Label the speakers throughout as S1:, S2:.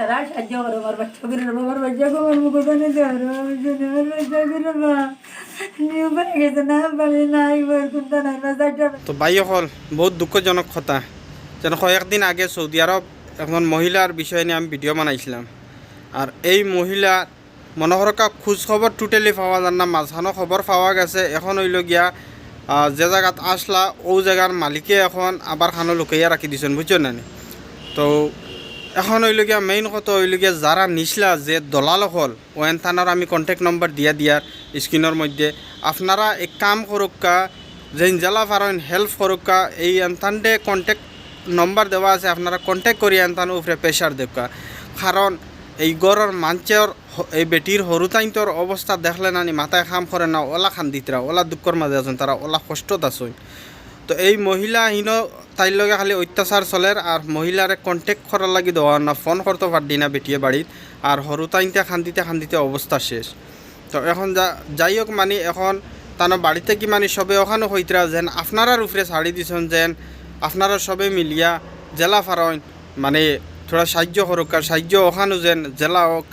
S1: আমার বাচ্চা করে নেব নিউ করে গেছে না পারি নাই বই কোনটা নাই না চারটা
S2: তো হল বহুত দুঃখজনক কথা। যেন কয়েকদিন আগে সৌদি আরব এখন মহিলার বিষয় নিয়ে আমি ভিডিও বানাইছিলাম। আর এই মহিলা মনোহরকা খোঁজ খবর টোটালি পাওয়া যান না মাঝখানো খবর পাওয়া গেছে। এখন হইল গিয়া যে জায়গাত আসলা ও জায়গার মালিকে এখন আবার খানো লুকাইয়া রাখি দিছেন বুঝছেন না তো এখন হইলগিয়া মেইন কথা হইল গিয়া যারা নিছলা যে দলাল হল, ওয়েন থানার আমি কন্ট্যাক্ট নম্বর দিয়া দিয়ার স্ক্রিনের মধ্যে, আপনারা এক কাম করুকা যে জেলা ফারেন হেল্প করুকা এই এনথানডে কন্ট্যাক্ট নম্বর দেওয়া আছে, আপনারা কন্ট্যাক্ট করি এনথান উপরে প্রেশার দেখা কারণ এই গড়ের মাঞ্চের এই বেটির হরুতাইন্তর অবস্থা দেখলে নানি মাথায় খাম করে না, ওলা খান দিতরা ওলা দুঃখর মাঝে আছেন তারা ওলা কষ্টত আছেন। তো এই মহিলা হিন তাইর লগে খালি অত্যাচার চলের আর মহিলারে কন্টেক্ট করার লাগি দেওয়া না ফোন করতে পারদি না বেটিয়ে বাড়িত আর হরু তাইনতে খান্দিতে খান্দিতে অবস্থা শেষ। তো এখন যা, যাই হোক মানে এখন তানো বাড়িতে কি মানে সবে ওখানে হইতরা যেন আপনারার উপরে ছাড়ি দিছেন যেন আপনারা সবে মিলিয়া জেলা ফারইন মানে থোড়া সাহায্য করুক আর সাহায্য ওখানো যেন জেলা হোক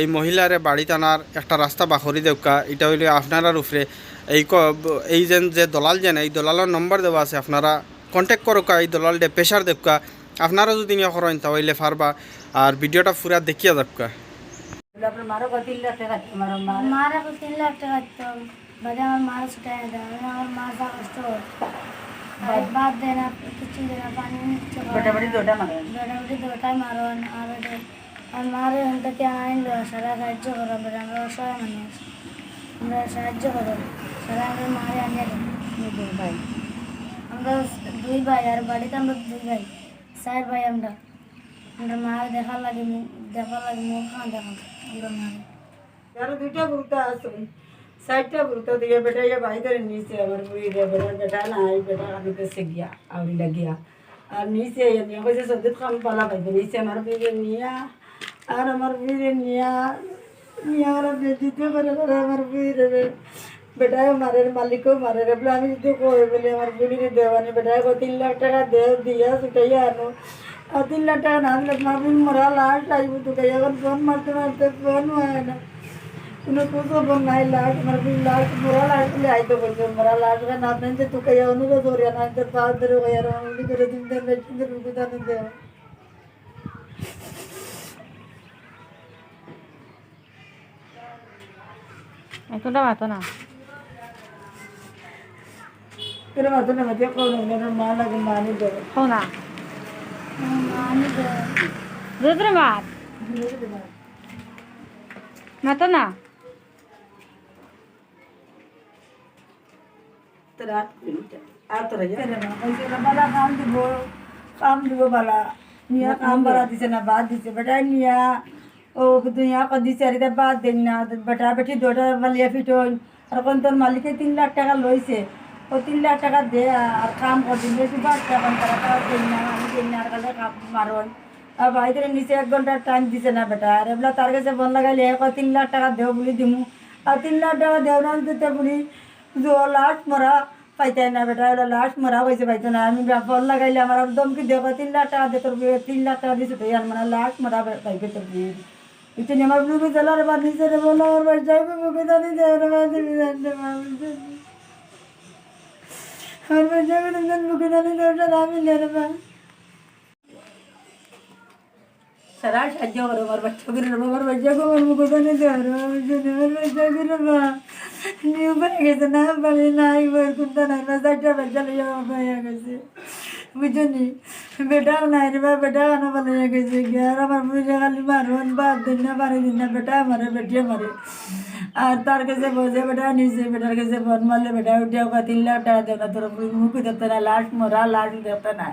S2: এই মহিলারে বাড়ি টানার একটা রাস্তা বাখরি দেউকা, এটা হইলে আপনারার উপরে এই ক- এই যেন যে দলাল যেন এই দলালের নম্বর দেওয়া আছে আপনারা কন্ট্যাক্ট করুকা এই দলাল ডে প্রেশার দেবকা আপনারা যদি নিয়ে করেন তাহলে পারবা আর ভিডিওটা পুরা দেখিয়া যাবকা
S1: মারো কত লাখ টাকা আমার মা
S3: মারা। তো তিন লাখ টাকা বাদে আমার মারা ছুটাই দেয় আমার মা যা কষ্ট আর দেয় না কিছু দেয় না পানি কিচ্ছু করে না।
S1: মোটামুটি দুটা মারে।
S3: মোটামুটি দুটাই মারন আর ওদের আর থেকে আনলো সারা সাহায্য করো বেটা আমরা অসহায় মানুষ। আমরা সাহায্য করো সারা আমরা মারে আনিয়ে দেবো
S1: ভাই
S3: আমরা দুই ভাই আর বাড়িতে আমরা দুই ভাই চার ভাই আমরা আমরা মারে দেখার লাগে মুখ দেখার লাগে মুখ খান দেখা আমরা মারে
S1: আরও দুইটা ভুলতা আছে চারটা ভুলতা দিয়ে বেটা ইয়ে ভাই ধরে নিচে আমার বুড়ি রে বেটা বেটা নাই বেটা আমি পেছে গিয়া আউরি লাগিয়া আর নিচে এমনি কইছে সদিত খাম পালা পাইবে নিচে আমার বুড়ি নিয়া আর আমার বুড়ি নিয়া নিয়া আমার বেদিতে করে করে আমার বুড়ি রে বেটা মারে মালিকও মারে রে বলে আমি যদি কই বলে আমার বুড়ি দেওয়ানি বেটা কো তিন লাখ টাকা দে দিয়া ছুটাইয়া আনো আর তিন লাখ টাকা না আনলে মা বুড়ি মরা লাস্ট আইব তো এখন ফোন মারতে মারতে ফোন হয় না কোনো কুসো বন নাই লাট আমার भी लाट मोरा लाट ले आई तो बोलते मोरा लाट का नाम नहीं तो कहीं उन्होंने तो रिया ना तो पास दर हो यार उन्होंने करे दिन दिन में चिंता रुक जाने itu udah mati nah itu mati nah mati
S4: aku udah
S3: nih normal
S4: lagi mani deh oh
S1: nah mani deh itu udah mati mati nah terat Atau aja. Kamu juga malah kamu juga malah. Nia kamu berarti sana badi sih, berarti nia. দুনিয়া কদি চারিটা বাদ দেন না বেটা বেটি দুটা Malia Pitton আর কোন তোর মালিকে তিন লাখ টাকা লইছে ও তিন লাখ টাকা দে আর কাম করদিন একটু বাদ টাকা তারা দেন না আমি দেন না আর কালে মারন আর ভাইদের নিচে এক ঘণ্টার টাইম দিছে না বেটা আর এবলা তার কাছে বন লাগাইলে এক তিন লাখ টাকা দেও বলি দিমু আর তিন লাখ টাকা দেও না দিতে বলি লাস্ট মরা পাইতাই না বেটা ওরা লাস্ট মরা হয়েছে পাইতো না আমি বল লাগাইলে আমার দমকি দেখো তিন লাখ টাকা দে তোর তিন লাখ টাকা দিয়ে ছুটে আর মানে লাস্ট মরা পাইবে তোর বিয়ে ইতনি আমার বুকে জেলার বাদ নিচে রে বলো, আমার বাড়ি যাইবে বুকে জানি যে ওরা বাদ দিবি জানতে পারবে আমার বাড়ি যাইবে তুমি বুকে যে ওটা আমি লেরে বা সারা সাহায্য করো, আমার বাচ্চা করে নেব আমার বাচ্চা গো আমার মুখে জানি যে ওরা আমি জানি আমার বাচ্চা করে বা নিউ করে গেছে, না পারি নাই বই কোনটা না চারটা বাচ্চা লইয়া আমার গেছে। বুঝলি বেটাও নাই রে বা বেটা, আনা ভালো গেছে আর আমার বুঝে খালি মারুন বাদ দিন না পারি দিন না, বেটা মারে বেটিয়ে মারে। আর তার কাছে বসে বেটা, নিচে বেটার কাছে বন মারলে, বেটা উঠে তিন লাখ টাকা দেবে না, তোর মুখ দেখতে না লাস্ট মরা লাস্ট দেখতে না